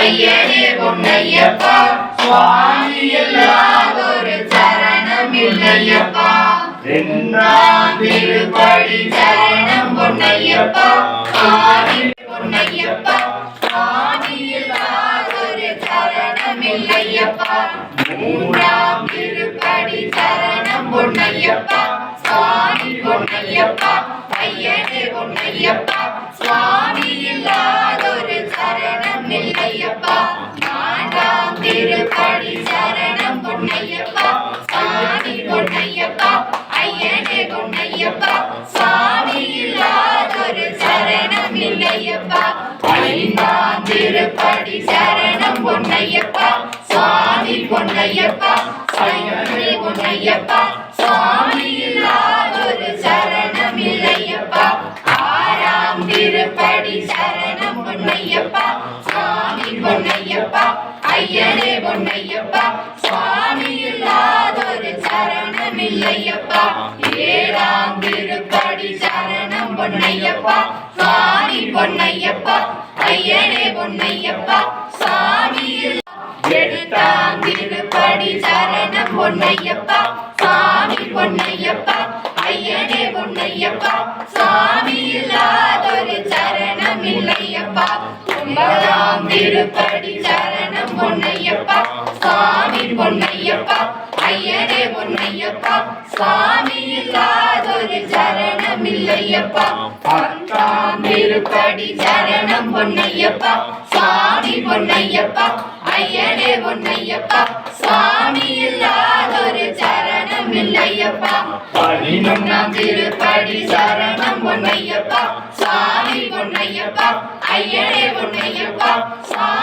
ஐயனே உன்னையப்பா. சுவாமி இல்லாதொரு சரணம் இல்லையப்பா என்றாம் திருப்படி சரணம் உன்னையப்பா. சுவாமி உன்னையப்பா. சுவாமி ஆதி இல்லாதொரு சரணம் இல்லையப்பா மூன்றாம் திருப்படி சரணம் உன்னையப்பா. சுவாமி பொன்னையப்பா இல்லையப்பா நான்காம் திருப்படி சரணம் பொன்னையப்பா. சுவாமி பொன்னையப்பா. ஐயனே பொன்னையப்பா. சுவாமி இல்லாதொரு சரணம் இல்லையப்பா. ஐந்தாம் திருப்படி சரணம் பொன்னையப்பா. பொன்னையப்பா. பொன்னையப்பா. ஐயனே பொன்னையப்பா சுவாமி இல்லாதொரு சரணம் இல்லையப்பா ஏழாம் திருப்படி சரணம் பொன்னையப்பா சுவாமி பொன்னையப்பா ஐயனே பொன்னையப்பா சாமி இல்லா- திருப்படி சரணம் பொன்னையப்பா சாமி பொன்னையப்பா ஐயனே பொன்னையப்பா சாமி இல்லாதொரு சரணம் இல்லையப்பா திருப்படி சரணம் பொன்னையப்பா சாமி பொன்னையப்பா ஐயனே பொன்னையப்பா சாமி இல்லாதொரு சரணம் இல்லையப்பா பத்தாம் திருப்படி சரணம் பொன்னையப்பா சாமி பொன்னையப்பா ஐயனே பொன்னையப்பா சாமி இல்லாதொரு சரணம் இல்லையப்பா பதினொன்னாம் திருப்படி சரணம் பொன்னையப்பா சாமி பொன்னையப்பா ஐயனே பொன்னையப்பா சாமி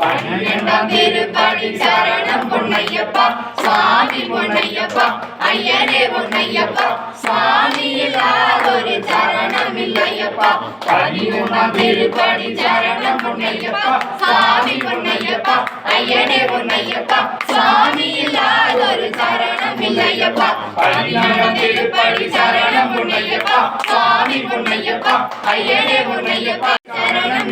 பன்னிரெண்டாம் திருப்படி சரணம் பொன்னையப்பா சாமி பொன்னையப்பா ஐயனே பொன்னையப்பா சுவாமி இல்லாதொரு சரணம் இல்லையப்பா. பதிமூணாம் திருப்படி சரணம் பொன்னையப்பா சாமி பொன்னையப்பா ஐயனே பொன்னையப்பா சுவாமி இல்லாதொரு சரணம் இல்லையப்பா. பதினாறாம் திருப்படி சரணம் பொன்னையப்பா சுவாமி பொன்னையப்பா ஐயனே பொன்னையப்பா சரணம்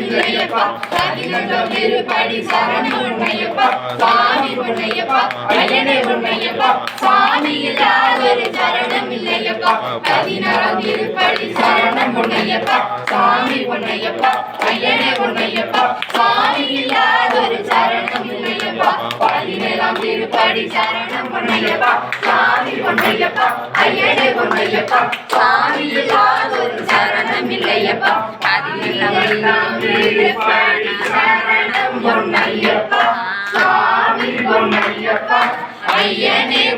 இல்லையப்பா பதினொன்றாம் திருப்படி சரணம் பொன்னையப்பா சுவாமி பொன்னையப்பா ஐயனே பொன்னையப்பா சுவாமி இல்லாதொரு சரணம் இல்லையப்பா. பதினாறாம் திருப்படி சரணம் பொன்னையப்பா சுவாமி பொன்னையப்பா ஐயனே பொன்னையப்பா சுவாமி இல்லாதொரு சரணம் இல்லையப்பா. பதினேழாம் திருப்படி சரணம் பொன்னையப்பா பொன்னையப்பா ஐயனே பொன்னையப்பா இல்லாதொரு சரணம் இல்லையப்பா. பதினேழாம் ஐயனே பொன்னை